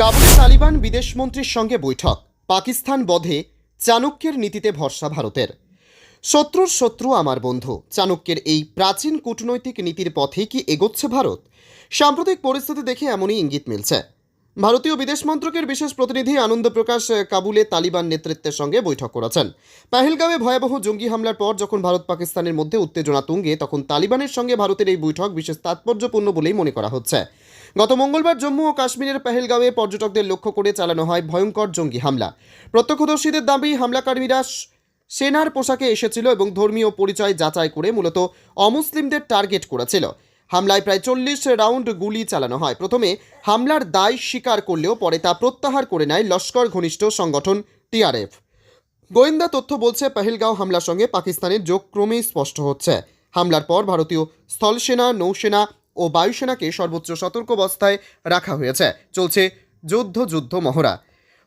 কাবুলে তালিবান বিদেশমন্ত্রীর সঙ্গে বৈঠক। পাকিস্তান বধে চাণক্যের নীতিতে ভরসা ভারতের। শত্রুর শত্রু আমার বন্ধু। চাণক্যের এই প্রাচীন কূটনৈতিক নীতির পথে কি এগোচ্ছে ভারত? সাম্প্রতিক পরিস্থিতি দেখে এমনই ইঙ্গিত মিলছে। ভারতীয় বিদেশ মন্ত্রকের বিশেষ প্রতিনিধি আনন্দ প্রকাশ কাবুলে তালিবান নেতৃত্বের সঙ্গে বৈঠক করেছেন। পাহেলগাঁওয়ে ভয়াবহ জঙ্গি হামলার পর যখন ভারত পাকিস্তানের মধ্যে উত্তেজনা তুঙ্গে, তখন তালিবানের সঙ্গে ভারতের এই বৈঠক বিশেষ তাৎপর্যপূর্ণ বলেই মনে করা হচ্ছে। গত মঙ্গলবার জম্মু ও কাশ্মীরের পেহেলগাঁওয়ে পর্যটকদের লক্ষ্য করে চালানো হয় ভয়ঙ্কর জঙ্গি হামলা। প্রত্যক্ষদর্শীদের দাবি, হামলাকারীরা সেনার পোশাকে এসেছিল এবং ধর্মীয় পরিচয় যাচাই করে মূলত অমুসলিমদের টার্গেট করেছিল। হামলায় প্রায় চল্লিশ রাউন্ড গুলি চালানো হয়। প্রথমে হামলার দায় স্বীকার করলেও পরে তা প্রত্যাহার করে নেয় লস্কর ঘনিষ্ঠ সংগঠন টিআরএফ। গোয়েন্দা তথ্য বলছে, পেহেলগাঁও হামলার সঙ্গে পাকিস্তানের যোগ ক্রমেই স্পষ্ট হচ্ছে। হামলার পর ভারতীয় স্থলসেনা, নৌসেনা ও বায়ুসেনাকে সর্বোচ্চ সতর্কাবস্থায় রাখা হয়েছে। চলছে যুদ্ধ যুদ্ধ মহড়া।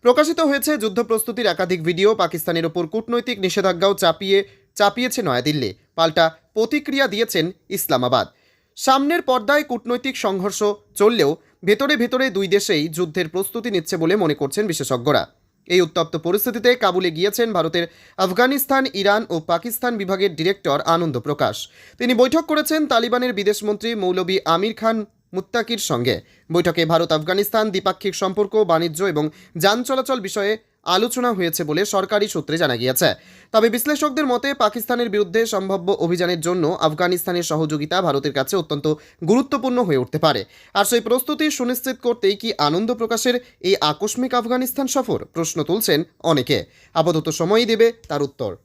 প্রকাশিত হয়েছে যুদ্ধ প্রস্তুতির একাধিক ভিডিও। পাকিস্তানের ওপর কূটনৈতিক নিষেধাজ্ঞাও চাপিয়ে, চাপিয়েছে নয়াদিল্লি। পাল্টা প্রতিক্রিয়া দিয়েছেন ইসলামাবাদ। সামনের পর্দায় কূটনৈতিক সংঘর্ষ চললেও ভেতরে ভেতরে দুই দেশেই যুদ্ধের প্রস্তুতি নিচ্ছে বলে মনে করছেন বিশেষজ্ঞরা। এই উত্তপ্ত পরিস্থিতিতে কাবুলে গিয়েছেন ভারতের আফগানিস্তান, ইরান ও পাকিস্তান বিভাগের ডিরেক্টর আনন্দ প্রকাশ। তিনি বৈঠক করেছেন তালিবানের বিদেশমন্ত্রী মৌলবী আমির খান মুত্তাকির সঙ্গে। বৈঠকে ভারত আফগানিস্তান দ্বিপাক্ষিক সম্পর্ক, বাণিজ্য এবং যান চলাচল বিষয়ে আলোচনা হয়েছে বলে সরকারি সূত্রে জানা গিয়েছে। তবে বিশ্লেষকদের মতে, পাকিস্তানের বিরুদ্ধে সম্ভাব্য অভিযানের জন্য আফগানিস্তানের সহযোগিতা ভারতের কাছে অত্যন্ত গুরুত্বপূর্ণ হয়ে উঠতে পারে। আর সেই প্রস্তুতি সুনিশ্চিত করতেই কি আনন্দ প্রকাশের এই আকস্মিক আফগানিস্তান সফর? প্রশ্ন তুলছেন অনেকে। আপাতত সময়ই দেবে তার উত্তর।